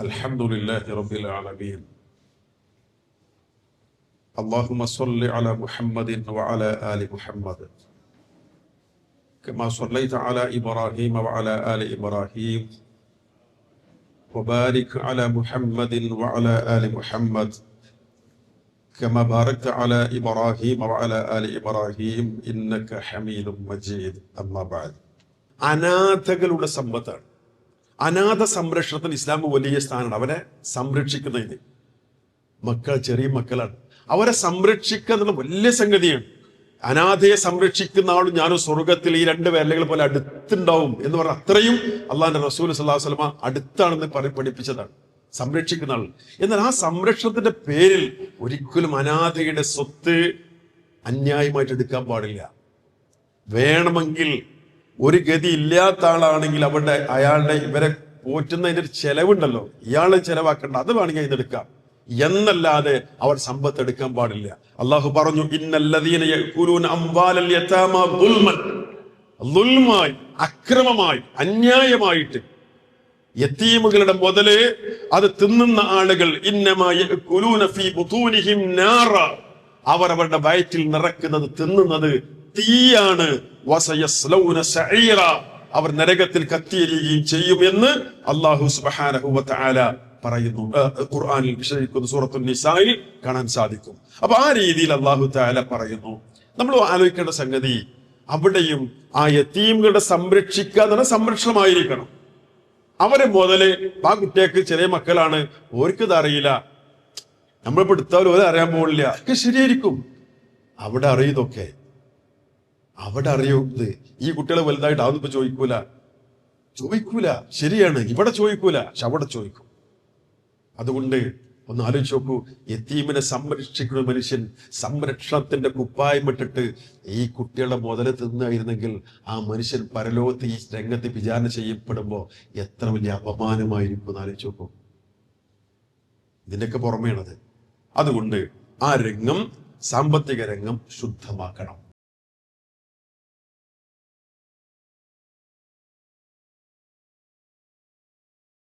الحمد لله رب العالمين اللهم صل على محمد وعلى آل محمد كما صليت على إبراهيم وعلى آل إبراهيم وبارك على محمد وعلى آل محمد كما باركت على إبراهيم وعلى آل إبراهيم إنك حميد مجيد أما بعد അനാഥകളുടെ സമ്പത്താണ് അനാഥ സംരക്ഷണത്തിന് ഇസ്ലാം വലിയ സ്ഥാനമാണ്. അവരെ സംരക്ഷിക്കുന്നതിന് മക്കൾ ചെറിയ മക്കളാണ്. അവരെ സംരക്ഷിക്കുക എന്നുള്ള വലിയ സംഗതിയാണ്. അനാഥയെ സംരക്ഷിക്കുന്ന ആളും ഞാനും സ്വർഗത്തിൽ ഈ രണ്ട് വേലകൾ പോലെ അടുത്തുണ്ടാവും എന്ന് പറഞ്ഞ അത്രയും അള്ളാന്റെ റസൂൽ സല്ലാഹു വസ്ലമ അടുത്താണെന്ന് പറ പഠിപ്പിച്ചതാണ്. സംരക്ഷിക്കുന്ന ആൾ എന്നാൽ ആ സംരക്ഷണത്തിന്റെ പേരിൽ ഒരിക്കലും അനാഥയുടെ സ്വത്ത് അന്യായമായിട്ട് എടുക്കാൻ പാടില്ല. വേണമെങ്കിൽ ഒരു ഗതി ഇല്ലാത്ത ആളാണെങ്കിൽ അവിടെ അയാളുടെ ഇവരെ പോറ്റുന്നതിന്റെ ഒരു ചെലവുണ്ടല്ലോ. ഇയാളെ ചെലവാക്കേണ്ട. അത് വേണമെങ്കിൽ അതിന് എടുക്കാം. എന്നല്ലാതെ അവർ സമ്പത്ത് എടുക്കാൻ പാടില്ല. അള്ളാഹു പറഞ്ഞു അക്രമമായി അന്യായമായിട്ട് യത്തീമുകളുടെ മുതൽ അത് തിന്നുന്ന ആളുകൾ അവർ അവരുടെ വയറ്റിൽ നിറക്കുന്നത് തിന്നുന്നത് തീയാണ്. അവർ നരകത്തിൽ കത്തിയെരിയുകയും ചെയ്യുമെന്ന് അള്ളാഹു സുബ്ഹാനഹു വതആല പറയുന്നു. ഖുർആാനിൽ ഖുർആനിൽ സൂറത്തു നിസായിൽ കാണാൻ സാധിക്കും. അപ്പൊ ആ രീതിയിൽ അള്ളാഹു താല പറയുന്നു. നമ്മൾ ആലോചിക്കേണ്ട സംഗതി അവിടെയും ആ യത്തീമുകളുടെ പറഞ്ഞാൽ സംരക്ഷണമായിരിക്കണം. അവരെ മുതൽ ആ കുട്ടിയൊക്കെ ചെറിയ മക്കളാണ്. ഓർക്കത് അറിയില്ല. നമ്മളിപ്പോ എടുത്താലും അറിയാൻ പോകില്ല ഒക്കെ ശരിയായിരിക്കും. അവിടെ അറിയുതൊക്കെ അവിടെ അറിയുന്നത് ഈ കുട്ടികളെ വലുതായിട്ട് അതൊന്നും ചോദിക്കൂല. ചോദിക്കൂല. ശരിയാണ്. ഇവിടെ ചോദിക്കൂല. പക്ഷെ അവിടെ ചോദിക്കും. അതുകൊണ്ട് ഒന്ന് ആലോചിച്ച് നോക്കൂ. യത്തീമിനെ സംരക്ഷിക്കുന്ന മനുഷ്യൻ സംരക്ഷണത്തിന്റെ കുപ്പായമിട്ടിട്ട് ഈ കുട്ടികളുടെ മുതൽ തിന്നായിരുന്നെങ്കിൽ ആ മനുഷ്യൻ പരലോകത്ത് ഈ രംഗത്ത് വിചാരണ ചെയ്യപ്പെടുമ്പോൾ എത്ര വലിയ അപമാനമായിരിക്കും എന്ന് ആലോചിച്ച് നോക്കൂ. ഇതിന്റെയൊക്കെ അതുകൊണ്ട് ആ രംഗം സാമ്പത്തിക രംഗം ശുദ്ധമാക്കണം.